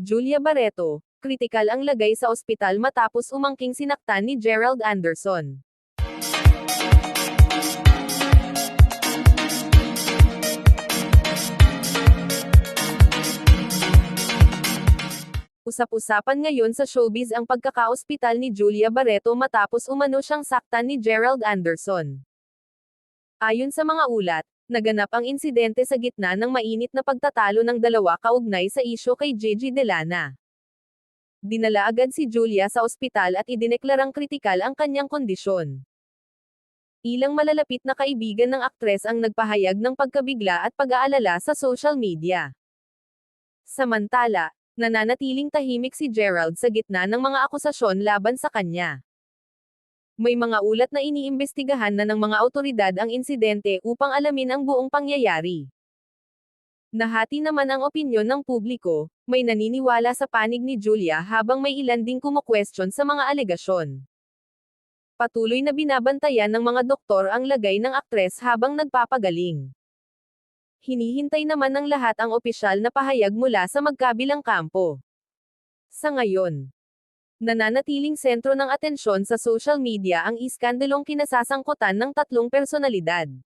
Julia Barreto, kritikal ang lagay sa ospital matapos umangking sinaktan ni Gerald Anderson. Usap-usapan ngayon sa showbiz ang pagkakaospital ni Julia Barreto matapos umano siyang saktan ni Gerald Anderson. Ayon sa mga ulat, naganap ang insidente sa gitna ng mainit na pagtatalo ng dalawa kaugnay sa isyo kay Gigi Delana. Dinala agad si Julia sa ospital at idineklarang kritikal ang kanyang kondisyon. Ilang malalapit na kaibigan ng aktres ang nagpahayag ng pagkabigla at pag-aalala sa social media. Samantala, nananatiling tahimik si Gerald sa gitna ng mga akusasyon laban sa kanya. May mga ulat na iniimbestigahan na ng mga autoridad ang insidente upang alamin ang buong pangyayari. Nahati naman ang opinyon ng publiko, may naniniwala sa panig ni Julia habang may ilan ding kumukwestiyon sa mga alegasyon. Patuloy na binabantayan ng mga doktor ang lagay ng aktres habang nagpapagaling. Hinihintay naman ng lahat ang opisyal na pahayag mula sa magkabilang kampo. Sa ngayon, nananatiling sentro ng atensyon sa social media ang iskandalong kinasasangkutan ng tatlong personalidad.